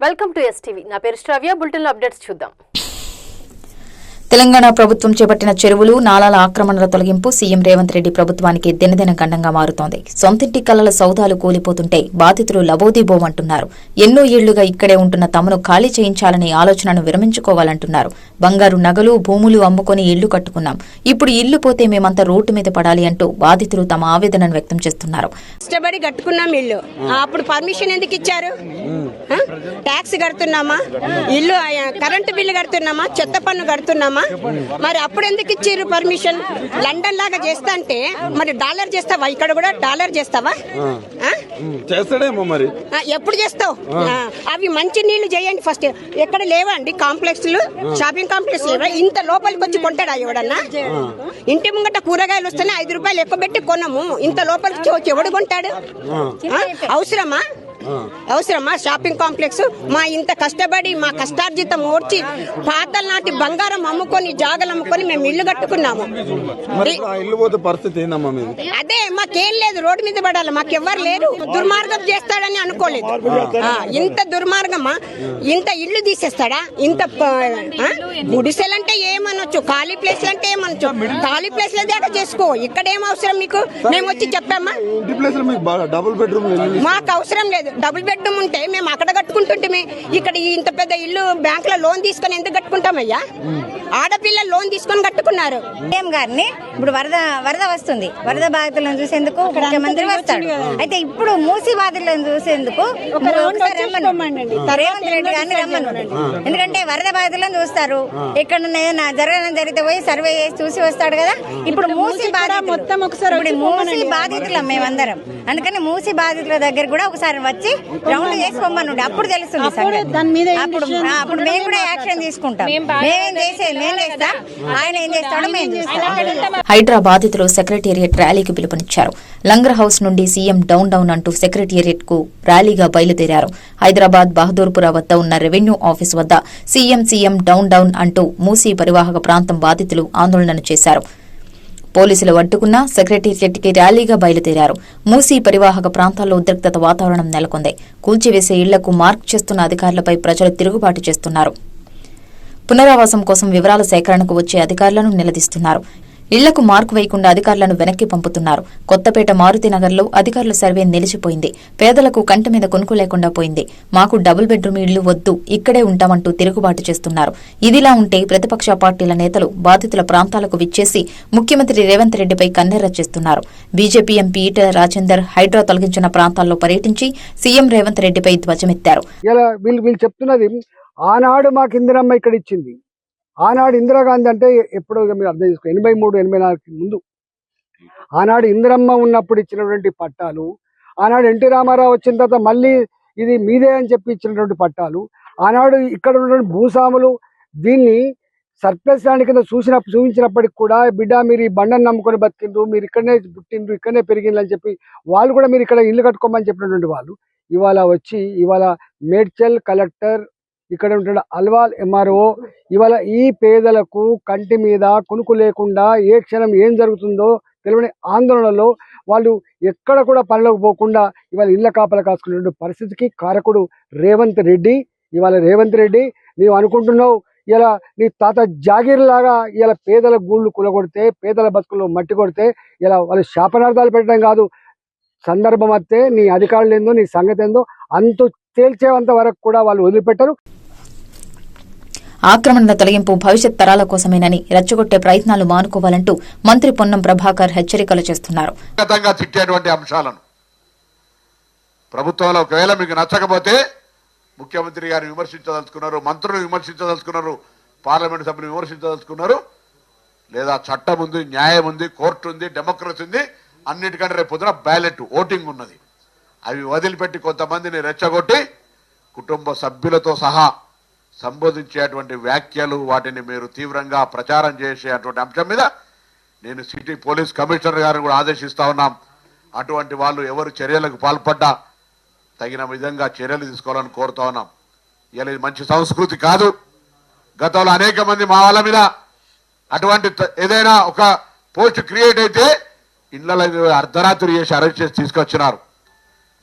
Welcome to STV నా పేరు శ్రవ్య. Bulletin updates చూద్దాం. తెలంగాణ ప్రభుత్వం చేపట్టిన చెరువులు నాలాల ఆక్రమణల తొలగింపు సీఎం రేవంత్ రెడ్డి ప్రభుత్వానికి దినదిన గండంగా మారుతోంది. సొంతింటి కలల సౌదాలు కూలిపోతుంటే బాధితులు లబోదీబోమంటున్నారు ఎన్నో ఏళ్ళుగా ఇక్కడే ఉంటున్న తమను ఖాళీ చేయించాలనే ఆలోచనను విరమించుకోవాలంటున్నారు. బంగారు నగలు భూములు అమ్ముకొని ఇళ్ళు కట్టుకున్నాం. ఇప్పుడు ఇల్లు పోతే మేమంతా రోడ్డు మీద పడాలి అంటూ బాధితులు తమ ఆవేదనను వ్యక్తం చేస్తున్నారు. కష్టపడి కట్టుకున్నాం ఇల్లు. అప్పుడు పర్మిషన్ ఎందుకు ఇచ్చారు? ట్యాక్స్ కడుతున్నామా? ఇల్లు కరెంటు బిల్లు కడుతున్నామా? చెత్త పన్ను కడుతున్నామా? మరి అప్పుడు ఎందుకు ఇచ్చారు పర్మిషన్ లండన్ లాగా చేస్తా అంటే మరి డాలర్ చేస్తావా? ఇక్కడ కూడా డాలర్ చేస్తావా? చేస్తాడేమో మరి. ఎప్పుడు చేస్తావు? అవి మంచి నీళ్ళు చేయండి ఫస్ట్ ఎక్కడ లేవా అండి కాంప్లెక్స్లు షాపింగ్ కాంప్లెక్స్ లేవా? ఇంత లోపలికి వచ్చి కొంటాడా ఎవడన్నా? ఇంటి ముంగట కూరగాయలు వస్తేనే ఐదు రూపాయలు ఎక్కువ పెట్టి కొనము. ఇంత లోపలికి వచ్చి ఎవడు కొంటాడు? అవసరమా? అవసరమా? Shopping complex? మా ఇంత కష్టపడి మా కష్టార్జితం ఓడ్చి పాతల నాటి బంగారం అమ్ముకొని జాగలు అమ్ముకొని మేము ఇల్లు కట్టుకున్నాము. అదే మాకేం లేదు రోడ్డు మీద పడాలి మాకెవ్వరు లేరు. దుర్మార్గం చేస్తాడని అనుకోలేదు. ఇంత దుర్మార్గమా? ఇంత ఇల్లు తీసేస్తాడా? ఇంత? గుడిసెలంటే ఏమనొచ్చు? ఖాళీ ప్లేస్ అంటే ఏమనొచ్చు? ఖాళీ ప్లేస్లో దాకా చేసుకో. ఇక్కడ ఏం అవసరం మీకు? మేము వచ్చి చెప్పామా? మాకు అవసరం లేదు. డబుల్ బెడ్రూమ్ ఉంటే మేము అక్కడ కట్టుకుంటుంటే ఇక్కడ ఇంత పెద్ద ఇల్లు బ్యాంక్లో లోన్ తీసుకొని ఎందుకు కట్టుకుంటామయ్యా? ఆడపిల్ల లోన్ తీసుకొని కట్టుకున్నారు. సీఎం గారిని? ఇప్పుడు వరద వరద వస్తుంది. వరద బాధితులను చూసేందుకు ముఖ్యమంత్రి వస్తాడు. అయితే ఇప్పుడు మూసి బాధితులను చూసేందుకు ఒకసారి రమ్మను. రేవంత్ రెడ్డి గారిని రమ్మను. ఎందుకంటే వరద బాధితులను చూస్తారు. ఎక్కడ ఏదైనా జరగడం జరిగితే పోయి సర్వే చేసి చూసి వస్తాడు కదా. ఇప్పుడు మూసి బాధితులు. మొత్తం ఒకసారి మూసి బాధితులం మేమందరం. అందుకని మూసి బాధితుల దగ్గర కూడా ఒకసారి వచ్చి రౌండ్ చేసి పొమ్మనుండి అప్పుడు తెలుస్తుంది సంగతి. అప్పుడు ఆ, అప్పుడు మేము కూడా యాక్షన్ తీసుకుంటాం. మేమేం చేసేది మేము చేస్తాం. ఆయన ఏం చేస్తాడో? మేము చేస్తాం. హైడ్రా బాధితులు సెక్రటేరియట్ ర్యాలీకి పిలుపునిచ్చారు. లంగర్ హౌస్ నుండి సీఎం డౌన్ డౌన్ అంటూ సెక్రటేరియట్కు ర్యాలీగా బయలుదేరారు. హైదరాబాద్ బహదూర్పుర వద్ద ఉన్న రెవెన్యూ ఆఫీస్ వద్ద సీఎం సీఎం డౌన్ డౌన్ అంటూ మూసీ పరివాహక ప్రాంతం బాధితులు ఆందోళన చేశారు. పోలీసులు అడ్డుకున్నా సెక్రటేరియట్కి ర్యాలీగా బయలుదేరారు. మూసీ పరివాహక ప్రాంతాల్లో ఉద్రిక్తత వాతావరణం నెలకొంది. కూల్చివేసే ఇళ్ళకు మార్క్ చేస్తున్న అధికారులపై ప్రజలు తిరుగుబాటు చేస్తున్నారు. పునరావాసం కోసం వివరాల సేకరణకు వచ్చే అధికారులను నిలదీస్తున్నారు. ఇళ్ళకు మార్కు వేయకుండా అధికారులను వెనక్కి పంపుతున్నారు. కొత్తపేట మారుతి నగర్లో అధికారుల సర్వే నిలిచిపోయింది. పేదలకు కంటి మీద కొనుక్కు లేకుండా పోయింది. మాకు డబుల్ బెడ్రూమ్ ఇళ్ళు వద్దు ఇక్కడే ఉంటామంటూ తిరుగుబాటు చేస్తున్నారు. ఇదిలా ఉంటే ప్రతిపక్ష పార్టీల నేతలు బాధితుల ప్రాంతాలకు విచ్చేసి ముఖ్యమంత్రి రేవంత్ రెడ్డిపై కన్నెర్ర చేస్తున్నారు. బీజేపీ ఎంపీ ఈటెల రాజేందర్ హైడ్రా తొలగించిన ప్రాంతాల్లో పర్యటించి సీఎం రేవంత్ రెడ్డిపై ధ్వజమెత్తారు. ఆనాడు మాకు ఇందిరమ్మ ఇక్కడ ఇచ్చింది. ఆనాడు ఇందిరాగాంధీ అంటే ఎప్పుడో మీరు అర్థం చేసుకో ఎనభై మూడు ఎనభై నాలుగుకి ముందు. ఆనాడు ఇందిరమ్మ ఉన్నప్పుడు ఇచ్చినటువంటి పట్టాలు ఆనాడు ఎన్టీ రామారావు వచ్చిన తర్వాత మళ్ళీ ఇది మీదే అని చెప్పి ఇచ్చినటువంటి పట్టాలు ఆనాడు ఇక్కడ ఉన్నటువంటి భూస్వాములు దీన్ని సర్ప్లస్ ల్యాండ్ కింద చూసిన చూపించినప్పటికి కూడా బిడ్డ మీరు ఈ బండను నమ్ముకొని బతికిండ్రు మీరు ఇక్కడనే పుట్టిండ్రు ఇక్కడనే పెరిగిండ్రు అని చెప్పి వాళ్ళు కూడా మీరు ఇక్కడ ఇల్లు కట్టుకోమని చెప్పినటువంటి వాళ్ళు. ఇవాళ వచ్చి ఇవాళ మేడ్చల్ కలెక్టర్ ఇక్కడ ఉంటున్న అల్వాల్ ఎంఆర్ఓ. ఇవాళ ఈ పేదలకు కంటి మీద కునుకు లేకుండా ఏ క్షణం ఏం జరుగుతుందో తెలియని ఆందోళనలో వాళ్ళు ఎక్కడ కూడా పనులకు పోకుండా ఇవాళ ఇళ్ళ కాపలు కాసుకునే పరిస్థితికి కారకుడు రేవంత్ రెడ్డి. ఇవాళ రేవంత్ రెడ్డి నీవు అనుకుంటున్నావు ఇలా నీ తాత జాగీర్ లాగా ఇలా పేదల గూళ్ళు కులగొడితే పేదల బతుకుల్లో మట్టి కొడితే ఇలా వాళ్ళు శాపనార్థాలు పెట్టడం కాదు. సందర్భం వస్తే నీ అధికారులు ఏందో నీ సంగతి ఏందో అంత తేల్చేంత వరకు కూడా వాళ్ళు వదిలిపెట్టరు. ఆక్రమణల తొలగింపు భవిష్యత్ తరాల కోసమేనని రెచ్చగొట్టే ప్రయత్నాలు మానుకోవాలంటూ మంత్రి పొన్నం ప్రభాకర్ హెచ్చరికలు చేస్తున్నారు. అంశాలను. ప్రభుత్వంలో ఒకవేళ మీకు నచ్చకపోతే ముఖ్యమంత్రి గారిని విమర్శించదలుచుకున్నారు మంత్రులు విమర్శించదలుచుకున్నారు పార్లమెంట్ సభ్యులు విమర్శించదలుచుకున్నారు. లేదా చట్టం ఉంది న్యాయం ఉంది కోర్టు ఉంది డెమోక్రసీ ఉంది అన్నిటికంటే రేపు పొద్దున బ్యాలెట్ ఓటింగ్ ఉన్నది. అవి వదిలిపెట్టి కొంతమందిని రెచ్చగొట్టి కుటుంబ సభ్యులతో సహా సంబోధించేటువంటి వ్యాఖ్యలు వాటిని మీరు తీవ్రంగా ప్రచారం చేసేటువంటి అంశం మీద నేను సిటీ పోలీస్ కమిషనర్ గారిని కూడా ఆదేశిస్తా ఉన్నాం. అటువంటి వాళ్ళు ఎవరు చర్యలకు పాల్పడ్డా తగిన విధంగా చర్యలు తీసుకోవాలని కోరుతా ఉన్నాం. ఇలా ఇది మంచి సంస్కృతి కాదు. గతంలో అనేక మంది మా వాళ్ళ మీద అటువంటి త- ఏదైనా ఒక పోస్ట్ క్రియేట్ అయితే ఇళ్ళ అర్ధరాత్రి చేసి అరెస్ట్ చేసి తీసుకొచ్చినారు.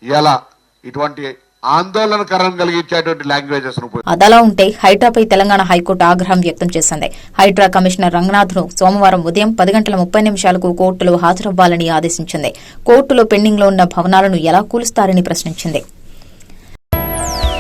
ఇలా ఇటువంటి ఆందోళనకరం కలిగించేటువంటి లాంగ్వేజెస్ అదలా ఉంటే హైడ్రాపై తెలంగాణ హైకోర్టు ఆగ్రహం వ్యక్తం చేసింది. హైడ్రా కమిషనర్ రంగనాథ్ను సోమవారం ఉదయం పది గంటల ముప్పై నిమిషాలకు కోర్టులో హాజరవ్వాలని ఆదేశించింది. కోర్టులో పెండింగ్లో ఉన్న భవనాలను ఎలా కూలుస్తారని ప్రశ్నించింది.